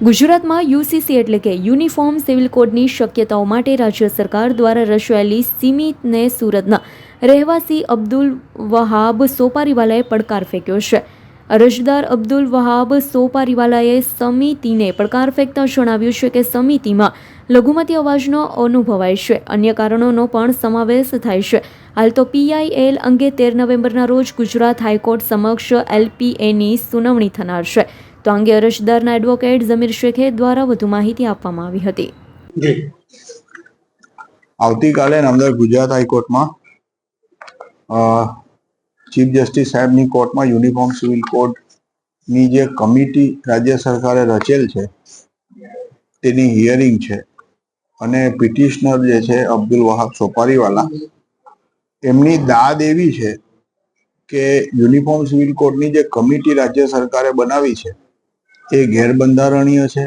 ગુજરાતમાં યુસીસી એટલે કે યુનિફોર્મ સિવિલ કોડની શક્યતાઓ માટે રાજ્ય સરકાર દ્વારા રચાયેલી સિમિતને સુરતના રહેવાસી અબ્દુલ વહાબ સોપારીવાલાએ પડકાર ફેંક્યો છે. અરજદાર અબ્દુલ વહાબ સોપારીવાલાએ સમિતિને પડકાર ફેંકતા જણાવ્યું છે કે સમિતિમાં લઘુમતી અવાજનો અનુભવાય છે. અન્ય કારણોનો પણ સમાવેશ થાય છે. હાલ તો પીઆઈએલ અંગે તેર નવેમ્બરના રોજ ગુજરાત હાઈકોર્ટ સમક્ષ એલપીએની સુનાવણી થનાર છે. તો અંગે અરજદારના એડવોકેટ જમીર શેખે દ્વારા વધુ માહિતી આપવામાં આવી હતી. આવતીકાલે નામદાર ગુજરાત હાઈકોર્ટમાં ચીફ જસ્ટિસ સાહેબની કોર્ટમાં યુનિફોર્મ સિવિલ કોડની જે કમિટી રાજ્ય સરકારે રચેલ છે, તેની હિયરિંગ છે. અને પિટિશનર જે છે, અબ્દુલ વહાબ સોપારીવાલા, એમની દાદ એવી છે કે યુનિફોર્મ સિવિલ કોડની જે કમિટી રાજ્ય સરકારે બનાવી છે, એ ગેરબંધારણીય છે.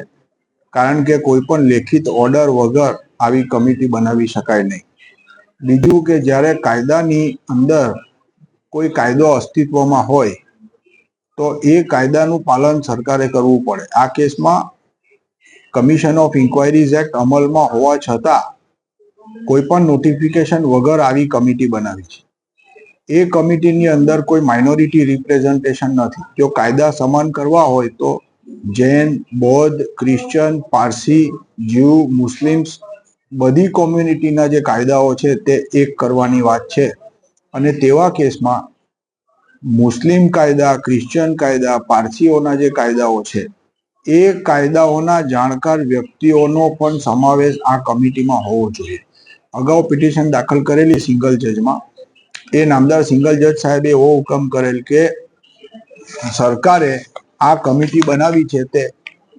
કારણ કે કોઈ પણ લેખિત ઓર્ડર વગર આવી કમિટી બનાવી શકાય નહીં. બીજું કે જ્યારે કાયદાની અંદર કોઈ કાયદો અસ્તિત્વમાં હોય, તો એ કાયદાનું પાલન સરકારે કરવું પડે. આ કેસમાં કમિશન ઓફ ઇન્ક્વાયરીઝ એક્ટ અમલમાં હોવા છતાં કોઈ પણ નોટિફિકેશન વગર આવી કમિટી બનાવી છે. એ કમિટીની અંદર કોઈ માઇનોરિટી રિપ્રેઝન્ટેશન નથી. જો કાયદા સમાન કરવા હોય તો જૈન, બૌદ્ધ, ક્રિશ્ચન, પારસી, જીવ, મુસ્લિમ્સ બધી કોમ્યુનિટીના જે કાયદાઓ છે તે એક કરવાની વાત છે. અને તેવા કેસમાં મુસ્લિમ કાયદા, ક્રિશ્ચન કાયદા, પારસીઓના જે કાયદાઓ છે એ કાયદાઓના જાણકાર વ્યક્તિઓનો પણ સમાવેશ આ કમિટીમાં હોવો જોઈએ. અગાઉ પિટિશન દાખલ કરેલી સિંગલ જજમાં, એ નામદાર સિંગલ જજ સાહેબે એવો હુકમ કરેલ કે સરકારે આ કમિટી બનાવી છે તે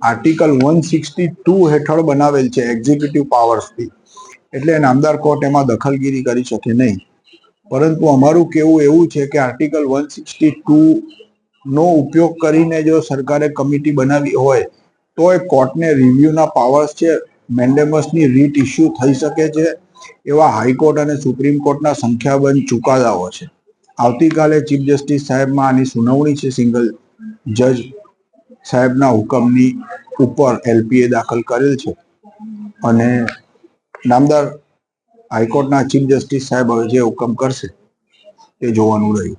આર્ટિકલ વન સિક્સટી ટુ હેઠળ બનાવેલ છે એક્ઝિક્યુટિવ પાવર્સથી. એટલે નામદાર કોર્ટ એમાં દખલગીરી કરી શકે નહીં. પરંતુ અમારું કેવું એવું છે કે આર્ટિકલ વન સિક્સટી ટુ નો ઉપયોગ કરીને જો સરકારે કમિટી બનાવી હોય, તો એ કોર્ટને રિવ્યુના પાવર્સ છે, મેન્ડેમસની રીટ ઇસ્યુ થઈ શકે છે, એવા હાઈકોર્ટ અને સુપ્રીમ કોર્ટના સંખ્યાબંધ ચુકાદાઓ છે. આવતીકાલે ચીફ જસ્ટિસ સાહેબમાં આની સુનાવણી છે, સિંગલ જજ સાહેબના હુકમની ઉપર એલપીએ દાખલ કરેલ છે. અને નામદાર હાઈકોર્ટના ચીફ જસ્ટિસ સાહેબ હવે જે હુકમ કરશે, તે જોવાનું રહ્યું.